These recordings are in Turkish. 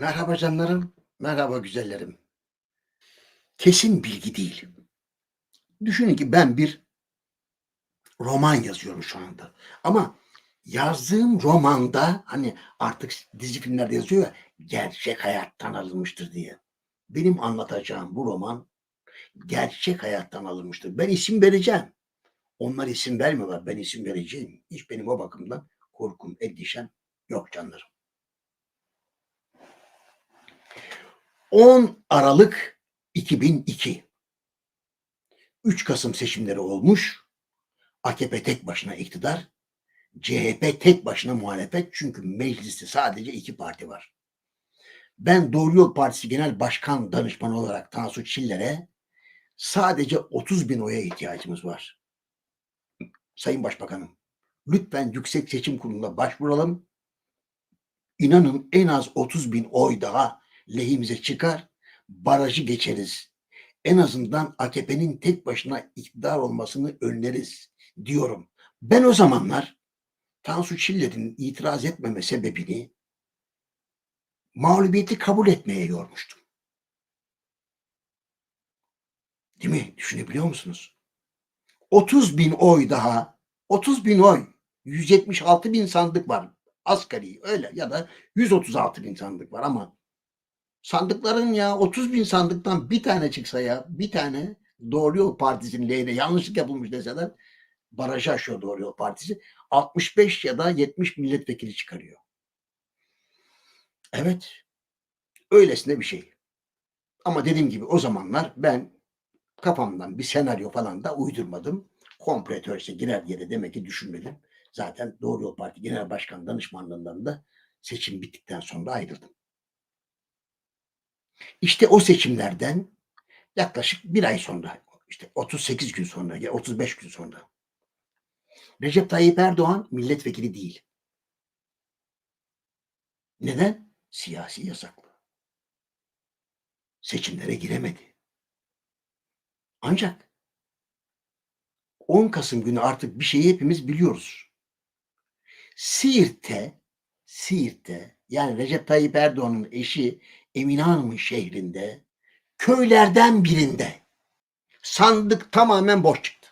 Merhaba canlarım, merhaba güzellerim. Kesin bilgi değil. Düşünün ki ben bir roman yazıyorum şu anda. Ama yazdığım romanda hani artık dizi filmlerde yazıyor ya gerçek hayattan alınmıştır diye. Benim anlatacağım bu roman gerçek hayattan alınmıştır. Ben isim vereceğim. Onlar isim vermiyorlar. Ben isim vereceğim. Hiç benim o bakımdan korkum, endişem yok canlarım. 10 Aralık 2002. 3 Kasım seçimleri olmuş. AKP tek başına iktidar. CHP tek başına muhalefet. Çünkü mecliste sadece iki parti var. Ben Doğru Yol Partisi Genel Başkan Danışmanı olarak Tansu Çiller'e sadece 30 bin oya ihtiyacımız var. Sayın Başbakanım, lütfen Yüksek Seçim Kurulu'na başvuralım. İnanın en az 30 bin oy daha lehimize çıkar, barajı geçeriz. En azından AKP'nin tek başına iktidar olmasını önleriz diyorum. Ben o zamanlar Tansu Çiller'in itiraz etmeme sebebini mağlubiyeti kabul etmeye yormuştum. Değil mi? Düşünebiliyor musunuz? 30 bin oy daha, 30 bin oy, 176 bin sandık var asgari öyle ya da 136 bin sandık var ama sandıkların ya 30 bin sandıktan bir tane çıksa ya bir tane Doğru Yol Partisi'nin lehine yanlışlık yapılmış deseler barajı aşıyor Doğru Yol Partisi 65 ya da 70 milletvekili çıkarıyor. Evet öylesine bir şey. Ama dediğim gibi o zamanlar ben kafamdan bir senaryo falan da uydurmadım. Kompletörse girer yere demek ki düşünmedim. Zaten Doğru Yol Parti Genel Başkan Danışmanlığından da seçim bittikten sonra ayrıldım. İşte o seçimlerden yaklaşık bir ay sonra, işte 38 gün sonra, ya 35 gün sonra Recep Tayyip Erdoğan milletvekili değil. Neden? Siyasi yasaklı. Seçimlere giremedi. Ancak 10 Kasım günü artık bir şeyi hepimiz biliyoruz. Siirt'te, Siirt'te yani Recep Tayyip Erdoğan'ın eşi Emine Hanım'ın şehrinde köylerden birinde sandık tamamen boş çıktı.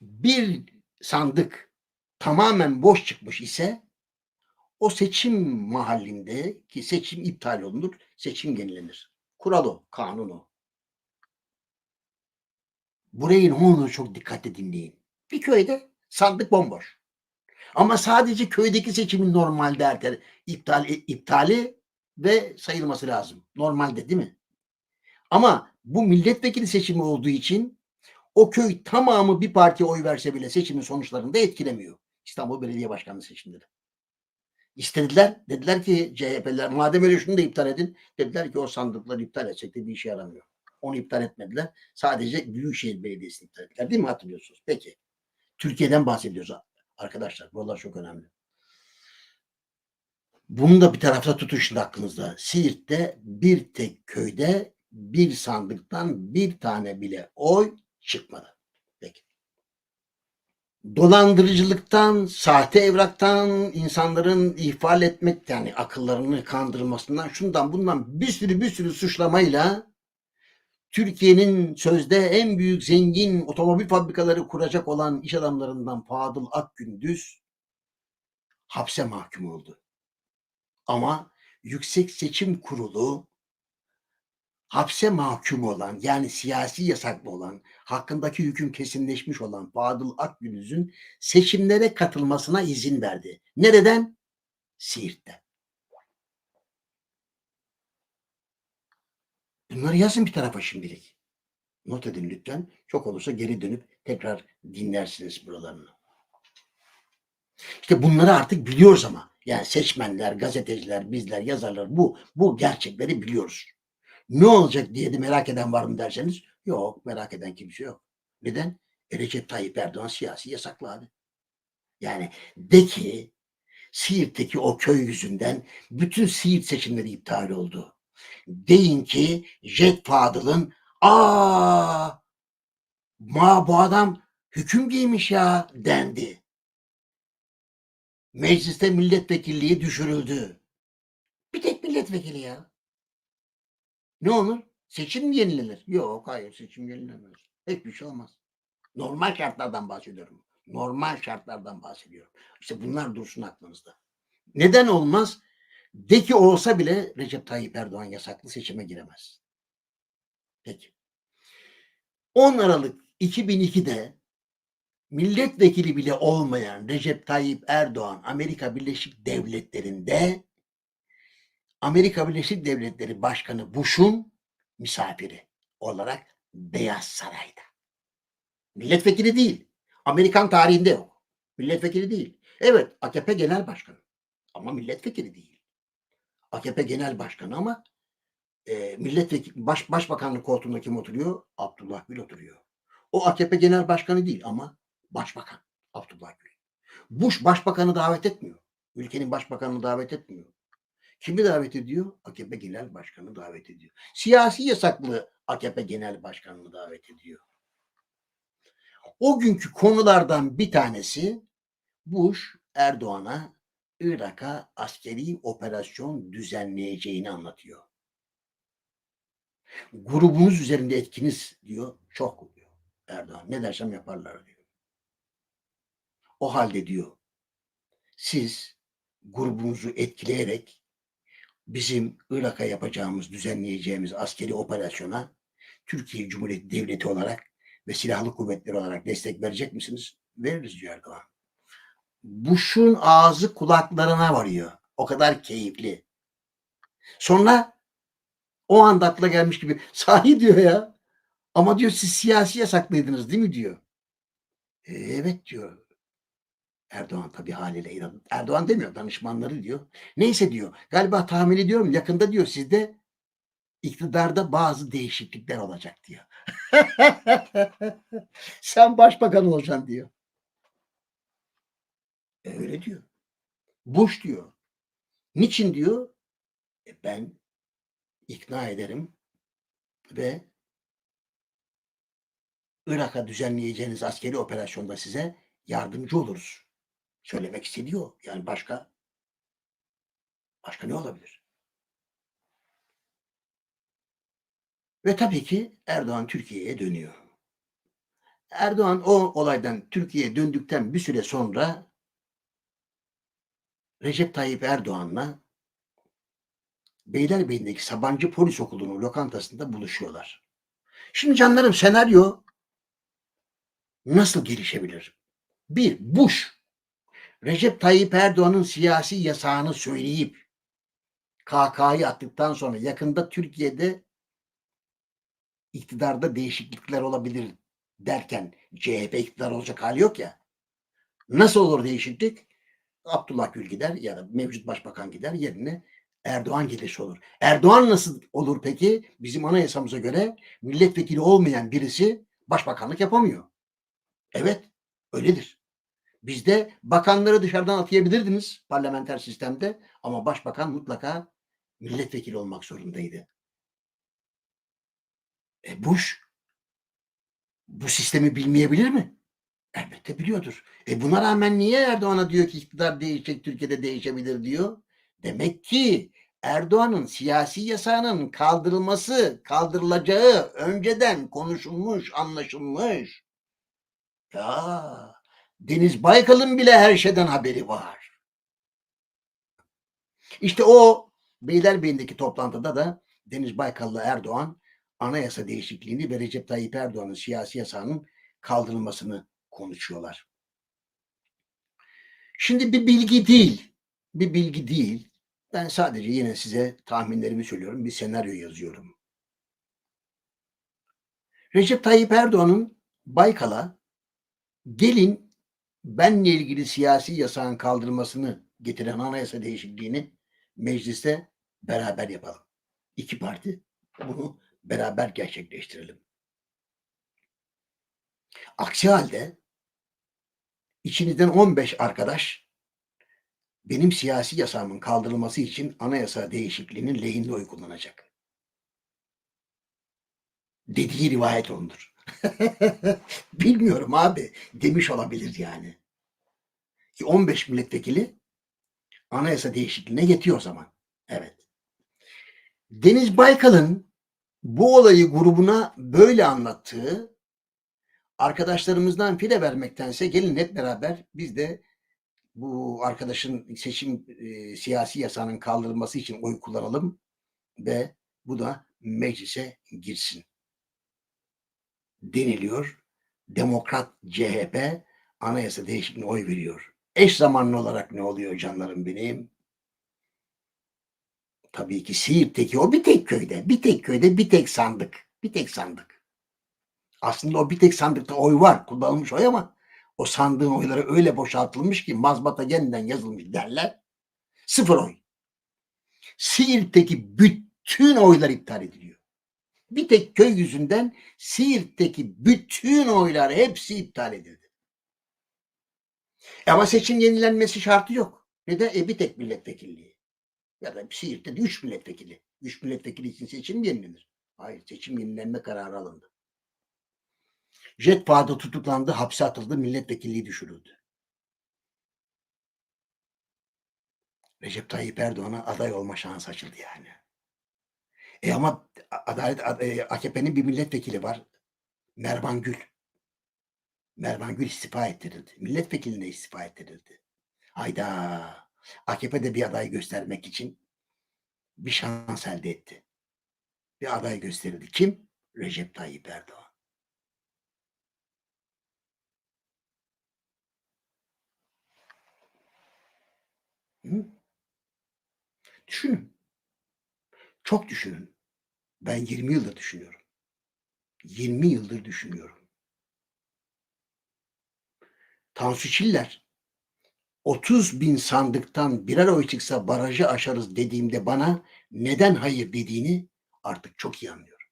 Bir sandık tamamen boş çıkmış ise o seçim mahallinde ki seçim iptal olunur, seçim yenilenir. Kural o, kanun o. Burayı ne çok dikkatli dinleyin. Bir köyde sandık bomboş. Ama sadece köydeki seçimin normalde ertel, iptal, iptali ve sayılması lazım. Normalde değil mi? Ama bu milletvekili seçimi olduğu için o köy tamamı bir partiye oy verse bile seçimin sonuçlarını da etkilemiyor. İstanbul Belediye Başkanlığı seçimleri. İstediler. Dediler ki CHP'liler madem öyle şunu da iptal edin. Dediler ki o sandıkları iptal etsek de bir işe yaramıyor. Onu iptal etmediler. Sadece Büyükşehir Belediyesi'ni iptal ettiler. Değil mi hatırlıyorsunuz? Peki. Türkiye'den bahsediyoruz arkadaşlar. Buralar çok önemli. Bunu da bir tarafta tutuşun aklınızda. Siirt'te bir tek köyde bir sandıktan bir tane bile oy çıkmadı. Peki. Dolandırıcılıktan, sahte evraktan, insanların ihfal etmek yani akıllarını kandırmasından, şundan bundan bir sürü bir sürü suçlamayla Türkiye'nin sözde en büyük zengin otomobil fabrikaları kuracak olan iş adamlarından Fadıl Akgündüz hapse mahkum oldu. Ama Yüksek Seçim Kurulu hapse mahkum olan yani siyasi yasaklı olan hakkındaki hüküm kesinleşmiş olan Fadıl Akgündüz'ün seçimlere katılmasına izin verdi. Nereden? Siirt'ten. Bunları yazın bir tarafa şimdilik. Not edin lütfen. Çok olursa geri dönüp tekrar dinlersiniz buralarını. İşte bunları artık biliyoruz ama. Yani seçmenler, gazeteciler, bizler, yazarlar bu bu gerçekleri biliyoruz. Ne olacak diye de merak eden var mı derseniz yok merak eden kimse yok. Neden? E Recep Tayyip Erdoğan siyasi yasaklı abi. Yani de ki Siirt'teki o köy yüzünden bütün Siirt seçimleri iptal oldu. Deyin ki Jet Fadıl'ın aa ma bu adam hüküm giymiş ya dendi. Mecliste milletvekilliği düşürüldü. milletvekili ya. Ne olur? Seçim yenilenir? Yok hayır seçim yenilenmez. Hiçbir şey olmaz. Normal şartlardan bahsediyorum. Normal şartlardan bahsediyorum. İşte bunlar dursun aklınızda. Neden olmaz? De ki olsa bile Recep Tayyip Erdoğan yasaklı seçime giremez. Peki. 10 Aralık 2002'de milletvekili bile olmayan Recep Tayyip Erdoğan Amerika Birleşik Devletleri'nde Amerika Birleşik Devletleri Başkanı Bush'un misafiri olarak Beyaz Saray'da. Milletvekili değil. Amerikan tarihinde yok. Milletvekili değil. Evet AKP Genel Başkanı ama milletvekili değil. AKP Genel Başkanı ama e, milletvekili baş, başbakanlık koltuğunda kim oturuyor? Abdullah Gül oturuyor. O AKP Genel Başkanı değil ama başbakan Abdullah Gül. Bush başbakanı davet etmiyor. Ülkenin başbakanını davet etmiyor. Kimi davet ediyor? AKP Genel Başkanı davet ediyor. Siyasi yasaklı AKP Genel Başkanını davet ediyor. O günkü konulardan bir tanesi Bush Erdoğan'a Irak'a askeri operasyon düzenleyeceğini anlatıyor. Grubunuz üzerinde etkiniz diyor çok diyor Erdoğan. Ne dersem yaparlar diyor. O halde diyor siz grubunuzu etkileyerek bizim Irak'a yapacağımız, düzenleyeceğimiz askeri operasyona Türkiye Cumhuriyeti Devleti olarak ve silahlı kuvvetler olarak destek verecek misiniz? Veririz diyor Erdoğan. Bush'un ağzı kulaklarına varıyor. O kadar keyifli. Sonra o anda akla gelmiş gibi sahi diyor ya. Ama diyor siz siyasi yasaklıydınız değil mi diyor. E, evet diyor. Erdoğan tabii haliyle inan. Erdoğan demiyor danışmanları diyor. Neyse diyor. Galiba tahmin ediyorum yakında diyor sizde iktidarda bazı değişiklikler olacak diyor. Sen başbakan olacaksın diyor. E, öyle diyor. Bush diyor. Niçin diyor? E, ben ikna ederim ve Irak'a düzenleyeceğiniz askeri operasyonda size yardımcı oluruz. Söylemek istediyor. Yani başka başka ne olabilir? Ve tabii ki Erdoğan Türkiye'ye dönüyor. Erdoğan o olaydan Türkiye'ye döndükten bir süre sonra Recep Tayyip Erdoğan'la Beylerbeyi'ndeki Sabancı Polis Okulu'nun lokantasında buluşuyorlar. Şimdi canlarım senaryo nasıl gelişebilir? Bir, Bush Recep Tayyip Erdoğan'ın siyasi yasağını söyleyip KK'yı attıktan sonra yakında Türkiye'de iktidarda değişiklikler olabilir derken CHP iktidar olacak hali yok ya. Nasıl olur değişiklik? Abdullah Gül gider ya da mevcut başbakan gider yerine Erdoğan gelirse olur. Erdoğan nasıl olur peki? Bizim anayasamıza göre milletvekili olmayan birisi başbakanlık yapamıyor. Evet, öyledir. Bizde bakanları dışarıdan atayabilirdiniz parlamenter sistemde ama başbakan mutlaka milletvekili olmak zorundaydı. E Bush bu sistemi bilmeyebilir mi? Elbette biliyordur. E buna rağmen niye Erdoğan'a diyor ki iktidar değişecek, Türkiye'de değişebilir diyor? Demek ki Erdoğan'ın siyasi yasağının kaldırılması, kaldırılacağı önceden konuşulmuş, anlaşılmış. Ya Deniz Baykal'ın bile her şeyden haberi var. İşte o Beylerbeyi'ndeki toplantıda da Deniz Baykal'la Erdoğan anayasa değişikliğini ve Recep Tayyip Erdoğan'ın siyasi yasağının kaldırılmasını konuşuyorlar. Şimdi bir bilgi değil, bir bilgi değil. Ben sadece yine size tahminlerimi söylüyorum, bir senaryo yazıyorum. Recep Tayyip Erdoğan'ın Baykal'a gelin benle ilgili siyasi yasağın kaldırılmasını getiren anayasa değişikliğini mecliste beraber yapalım. İki parti bunu beraber gerçekleştirelim. Aksi halde içinizden 15 arkadaş benim siyasi yasağımın kaldırılması için anayasa değişikliğinin lehinde oy kullanacak. Dediği rivayet olunur. Bilmiyorum abi demiş olabilir yani. 15 milletvekili anayasa değişikliğine yetiyor o zaman. Evet. Deniz Baykal'ın bu olayı grubuna böyle anlattığı arkadaşlarımızdan file vermektense gelin hep beraber biz de bu arkadaşın seçim e, siyasi yasağının kaldırılması için oy kullanalım ve bu da meclise girsin deniliyor. Demokrat CHP anayasa değişikliğine oy veriyor. Eş zamanlı olarak ne oluyor canlarım benim? Tabii ki Siirt'teki o bir tek köyde, bir tek köyde bir tek sandık, bir tek sandık. Aslında o bir tek sandıkta oy var, kullanılmış oy ama o sandığın oyları öyle boşaltılmış ki mazbata yeniden yazılmış derler. Sıfır oy. Siirt'teki bütün oylar iptal ediliyor. Bir tek köy yüzünden Siirt'teki bütün oylar hepsi iptal edildi. Ama seçim yenilenmesi şartı yok. Neden? E bir tek milletvekilliği. Ya da Siirt'te de üç milletvekili. Üç milletvekili için seçim yenilenir. Hayır seçim yenilenme kararı alındı. Jet Fahda tutuklandı, hapse atıldı, milletvekilliği düşürüldü. Recep Tayyip Erdoğan'a aday olma şansı açıldı yani. E ama Adalet e, AKP'nin bir milletvekili var. Mervan Gül. Mervan Gül istifa ettirildi. Milletvekiline istifa ettirildi. Hayda. AKP de bir aday göstermek için bir şans elde etti. Bir aday gösterildi. Kim? Recep Tayyip Erdoğan. Hı? Düşünün. Çok düşünün. Ben 20 yıldır düşünüyorum. 20 yıldır düşünüyorum. Tansu Çiller 30 bin sandıktan birer oy çıksa barajı aşarız dediğimde bana neden hayır dediğini artık çok iyi anlıyorum.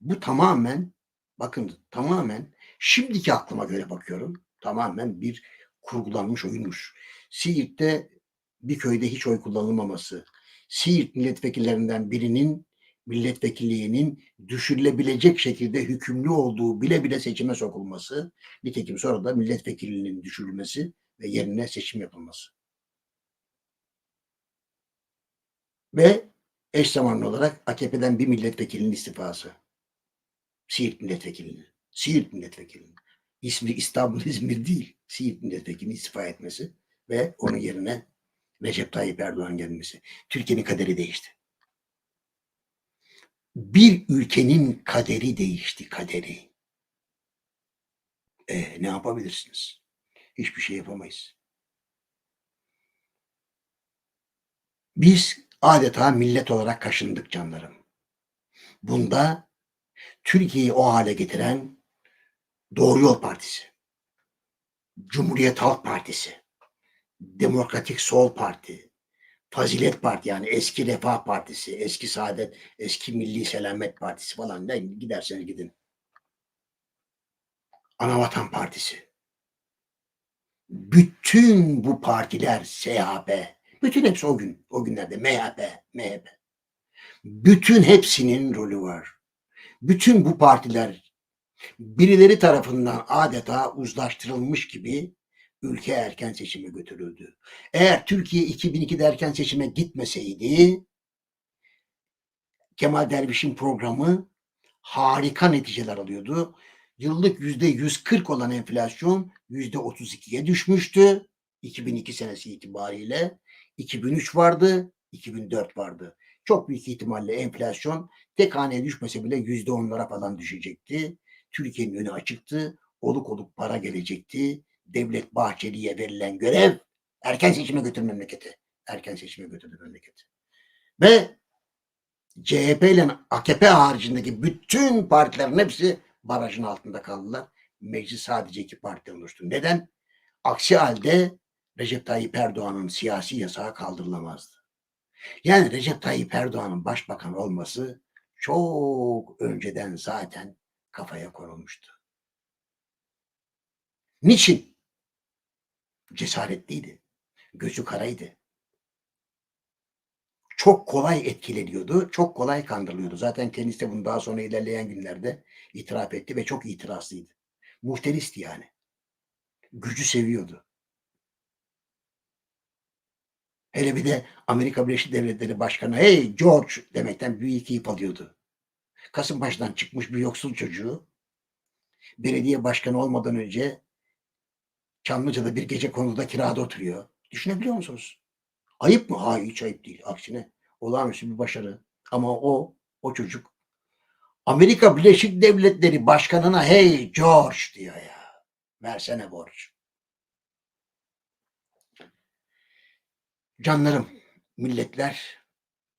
Bu tamamen bakın tamamen şimdiki aklıma göre bakıyorum. Tamamen bir kurgulanmış oyunmuş. Siirt'te bir köyde hiç oy kullanılmaması, Siirt milletvekillerinden birinin milletvekilliğinin düşürülebilecek şekilde hükümlü olduğu bile bile seçime sokulması, nitekim sonra da milletvekilliğinin düşürülmesi ve yerine seçim yapılması. Ve eş zamanlı olarak AKP'den bir milletvekilinin istifası. Siirt milletvekilinin. Siirt milletvekilinin. İsmi İstanbul, İzmir değil. Siirt milletvekilinin istifa etmesi ve onun yerine Recep Tayyip Erdoğan gelmesi. Türkiye'nin kaderi değişti. Bir ülkenin kaderi değişti, kaderi. E, ne yapabilirsiniz? Hiçbir şey yapamayız. Biz adeta millet olarak kaşındık canlarım. Bunda Türkiye'yi o hale getiren Doğru Yol Partisi, Cumhuriyet Halk Partisi, Demokratik Sol Parti, Fazilet Parti yani eski Refah Partisi, eski Saadet, eski Milli Selamet Partisi falan ne giderseniz gidin. Anavatan Partisi. Bütün bu partiler SHP, bütün hepsi o gün, o günlerde MHP, MHP. Bütün hepsinin rolü var. Bütün bu partiler birileri tarafından adeta uzlaştırılmış gibi ülke erken seçime götürüldü. Eğer Türkiye 2002'de erken seçime gitmeseydi Kemal Derviş'in programı harika neticeler alıyordu. Yıllık yüzde 140 olan enflasyon yüzde 32'ye düşmüştü. 2002 senesi itibariyle 2003 vardı, 2004 vardı. Çok büyük ihtimalle enflasyon tek haneye düşmese bile yüzde onlara falan düşecekti. Türkiye'nin önü açıktı. Oluk oluk para gelecekti Devlet Bahçeli'ye verilen görev erken seçime götür memleketi. Erken seçime götürdü memleketi. Ve CHP ile AKP haricindeki bütün partilerin hepsi barajın altında kaldılar. Meclis sadece iki parti oluştu. Neden? Aksi halde Recep Tayyip Erdoğan'ın siyasi yasağı kaldırılamazdı. Yani Recep Tayyip Erdoğan'ın başbakan olması çok önceden zaten kafaya konulmuştu. Niçin? Cesaretliydi. Gözü karaydı. Çok kolay etkileniyordu, çok kolay kandırılıyordu. Zaten kendisi de bunu daha sonra ilerleyen günlerde itiraf etti ve çok itirazlıydı. Muhteristi yani. Gücü seviyordu. Hele bir de Amerika Birleşik Devletleri Başkanı hey George demekten büyük keyif alıyordu. Kasımpaşa'dan çıkmış bir yoksul çocuğu belediye başkanı olmadan önce Çamlıca'da bir gece konuda kirada oturuyor. Düşünebiliyor musunuz? Ayıp mı? Hayır hiç ayıp değil. Aksine olağanüstü bir başarı. Ama o, o çocuk Amerika Birleşik Devletleri Başkanı'na hey George diyor ya. Versene borç. Canlarım, milletler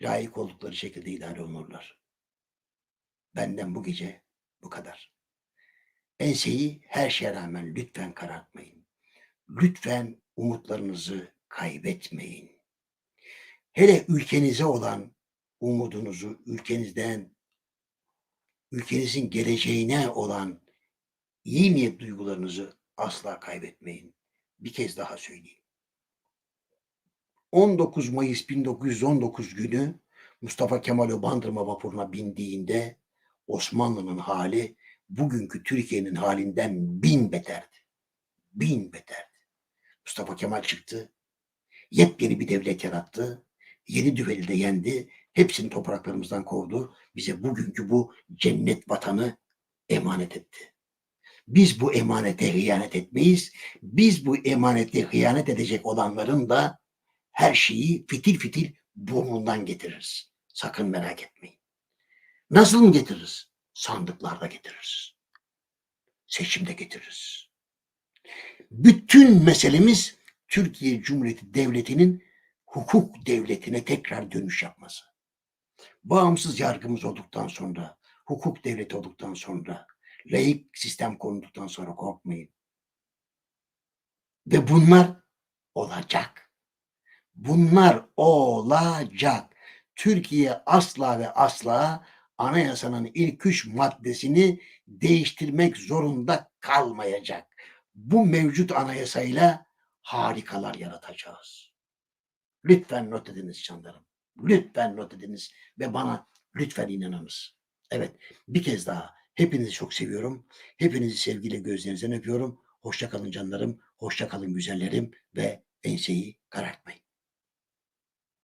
layık oldukları şekilde idare olurlar. Benden bu gece bu kadar. Enseyi her şeye rağmen lütfen karartmayın. Lütfen umutlarınızı kaybetmeyin. Hele ülkenize olan umudunuzu, ülkenizden, ülkenizin geleceğine olan iyi niyet duygularınızı asla kaybetmeyin. Bir kez daha söyleyeyim. 19 Mayıs 1919 günü Mustafa Kemal o Bandırma vapuruna bindiğinde Osmanlı'nın hali bugünkü Türkiye'nin halinden bin beterdi. Bin beterdi. Mustafa Kemal çıktı. Yepyeni bir devlet yarattı. Yeni düveli de yendi. Hepsini topraklarımızdan kovdu. Bize bugünkü bu cennet vatanı emanet etti. Biz bu emanete hıyanet etmeyiz. Biz bu emanete hıyanet edecek olanların da her şeyi fitil fitil burnundan getiririz. Sakın merak etmeyin. Nasıl mı getiririz? Sandıklarda getiririz. Seçimde getiririz. Bütün meselemiz Türkiye Cumhuriyeti Devleti'nin hukuk devletine tekrar dönüş yapması. Bağımsız yargımız olduktan sonra, hukuk devleti olduktan sonra, laik sistem konuluktan sonra korkmayın. Ve bunlar olacak. Bunlar olacak. Türkiye asla ve asla anayasanın ilk üç maddesini değiştirmek zorunda kalmayacak. Bu mevcut anayasayla harikalar yaratacağız. Lütfen not ediniz canlarım. Lütfen not ediniz ve bana lütfen inanınız. Evet bir kez daha hepinizi çok seviyorum. Hepinizi sevgiyle gözlerinizden öpüyorum. Hoşça kalın canlarım, hoşça kalın güzellerim ve enseyi karartmayın.